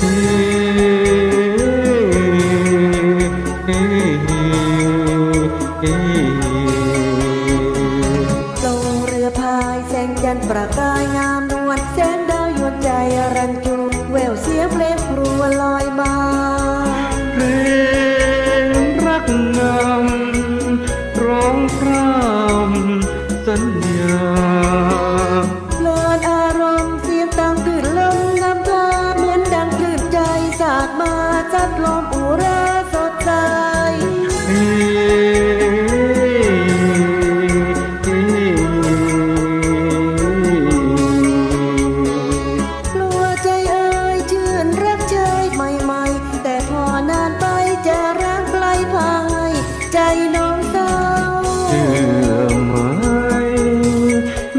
เฮ้เฮ้เฮ้ลงเรือพายแสงจันทร์ประกายงามนวลแสงดาวยวนใจรันจูแววเสียงเพลงครวลอยมาเพลงรักงามร้องพร่ำสัญญา น้องเศร้าเชื่อไหม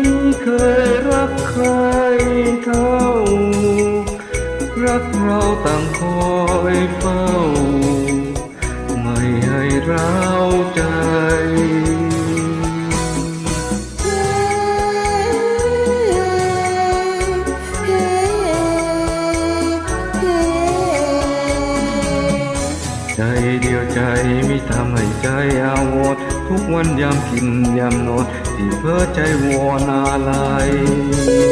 มีเคยรักใครเท่ารักเราต่างคอยเฝ้า ใจเดียวใจไม่ทำให้ใจอาวรณ์ทุกวันยามกินยามนอนที่เพ้อใจวอนอะไรหรือ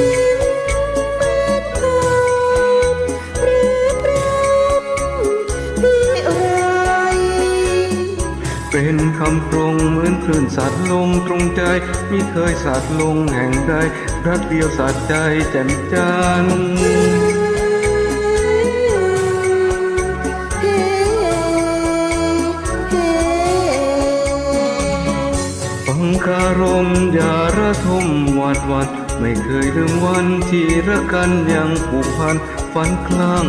พรำพี่ไรเป็นคำตรงเหมือนคลื่นสัตว์ลงตรงใจไม่เคยสัตว์ลงแห่งใดรักเดียวสัตว์ใจแจ่มจันทร์ารมอย่าระทมหวาดหวัน ไม่เคยลืมวันที่รักกันยังผูกพันฝันคลั่ง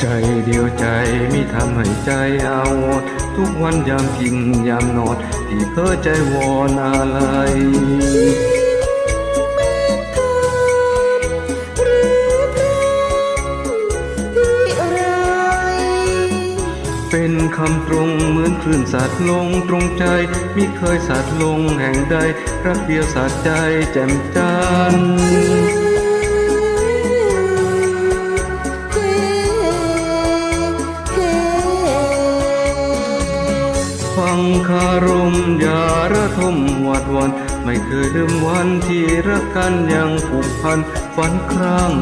ใจเดียวใจไม่ทำให้ใจเอา ทุกวันยามกินยามนอนที่เพ้อใจวอนอะไรหรือพรำพี่ไรเป็นคำตรงเหมือนคลื่นสัตว์ลงตรงใจมิเคยสัตว์ลงแห่งใดรักเดียวสัตว์ใจแจ่มจันทร์ คารมอย่าระทมหวัดวัน ไม่เคยลืมวันที่รักกันยังผูกพันฝันครั้ง